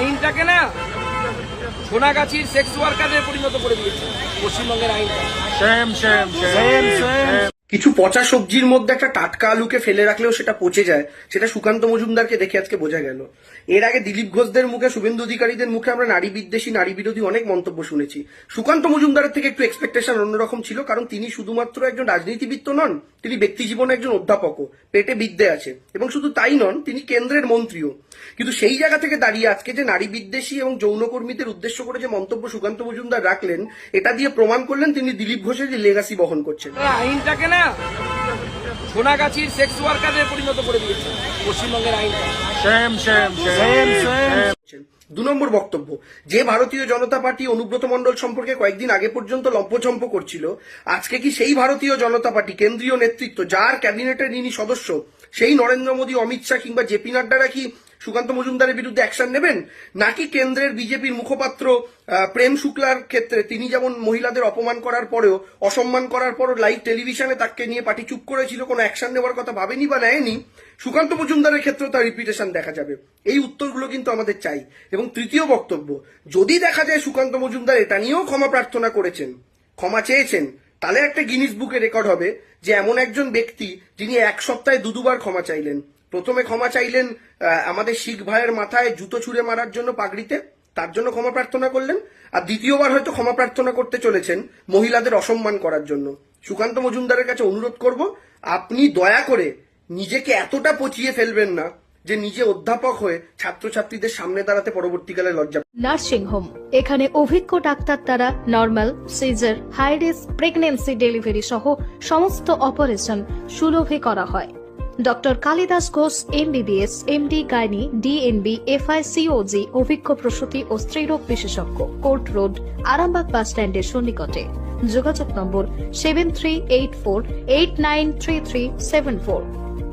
আইনটাকে না সোনাগাছির সেক্স ওয়ার্কারে পরিণত করে দিয়েছে। পশ্চিমবঙ্গের আইনটা। কিছু পচা সবজির মধ্যে একটা টাটকা আলুকে ফেলে রাখলেও সেটা পচে যায়, সেটা সুকান্ত মজুমদারকে দেখে আজকে বোঝা গেল। এর আগে দিলীপ ঘোষদের মুখে, শুভেন্দু অধিকারীদের মুখে আমরা নারী বিদ্বেষী, নারী বিরোধী অনেক মন্তব্য শুনেছি। সুকান্ত মজুমদারের থেকে একটু এক্সপেকটেশন অন্যরকম ছিল, কারণ তিনি শুধুমাত্র একজন রাজনীতিবিদ তো নন, তিনি ব্যক্তি জীবনে একজন অধ্যাপকও, পেটে বিদ্যে আছে। এবং শুধু তাই নন, তিনি কেন্দ্রের মন্ত্রীও। কিন্তু সেই জায়গা থেকে দাঁড়িয়ে আজকে যে নারী বিদ্বেষী এবং যৌনকর্মীদের উদ্দেশ্য করে যে মন্তব্য সুকান্ত মজুমদার রাখলেন, এটা দিয়ে প্রমাণ করলেন তিনি দিলীপ ঘোষের যে লেগাসি বহন করছেন। আইনটাকে না সোনাগাছির সেক্স ওয়ার্কারে পরিণত করে দিয়েছে পশ্চিমবঙ্গের আইনটা। দু নম্বর বক্তব্য। যে ভারতীয় জনতা পার্টি অনুব্রত মণ্ডল সম্পর্কে কয়েকদিন আগে পর্যন্ত লম্পঝম্প করছিল আজকে কি সেই ভারতীয় জনতা পার্টি কেন্দ্রীয় নেতৃত্ব যার ক্যাবিনেটের ইনি সদস্য সেই নরেন্দ্র মোদী অমিত শাহ কিংবা জেপি নাড্ডারা কি সুকান্ত মজুমদারের বিরুদ্ধে অ্যাকশন নেবেন? নাকি কেন্দ্রের বিজেপির মুখপাত্র প্রেম শুক্লার ক্ষেত্রে তিনি যেমন মহিলাদের অপমান করার পরেও, অসম্মান করার পরও লাইভ টেলিভিশনে তাকে নিয়ে পার্টি চুপ করেছিল, কোনো অ্যাকশন নেওয়ার কথা ভাবেনি বা নেয়নি, সুকান্ত মজুমদারের ক্ষেত্রেও তার রিপিটেশন দেখা যাবে। এই উত্তরগুলো কিন্তু আমাদের চাই। এবং তৃতীয় বক্তব্য, যদি দেখা যায় সুকান্ত মজুমদার এটা নিয়েও ক্ষমা প্রার্থনা করেছেন, ক্ষমা চেয়েছেন তাহলে একটা গিনিস বুকে রেকর্ড হবে যে এমন একজন ব্যক্তি যিনি এক সপ্তাহে দু দুবার ক্ষমা চাইলেন। প্রথমে ক্ষমা চাইলেন আমাদের শিখ ভাইয়ের মাথায় জুতো ছুঁড়ে মারার জন্য পাগড়িতে, তার জন্য ক্ষমা প্রার্থনা করলেন, আর দ্বিতীয়বার হয়তো ক্ষমা প্রার্থনা করতে চলেছেন মহিলাদের অসম্মান করার জন্য। সুকান্ত মজুমদারের কাছে অনুরোধ করব, আপনি দয়া করে নিজেকে এতটা পচিয়ে ফেলবেন না। যে নিজে অধ্যাপক হয়ে ছাত্রছাত্রীদের সামনে দাঁড়াতে পরবর্তীকালে লজ্জা নার্সিং হোম এখানে অভিজ্ঞ ডাক্তার দ্বারা normal, caesar, high risk, pregnancy delivery সহ সমস্ত অপারেশন সুলভে করা হয়। Doctor Kalidas Ghosh, MBBS, MD, gynae, DNB FI COG অভিজ্ঞ প্রসূতি ও স্ত্রীরোগ বিশেষজ্ঞ, কোর্ট রোড, আরামবাগ বাস স্ট্যান্ডের সন্নিকটে। যোগাযোগ number seven three eight four eight nine three three seven four.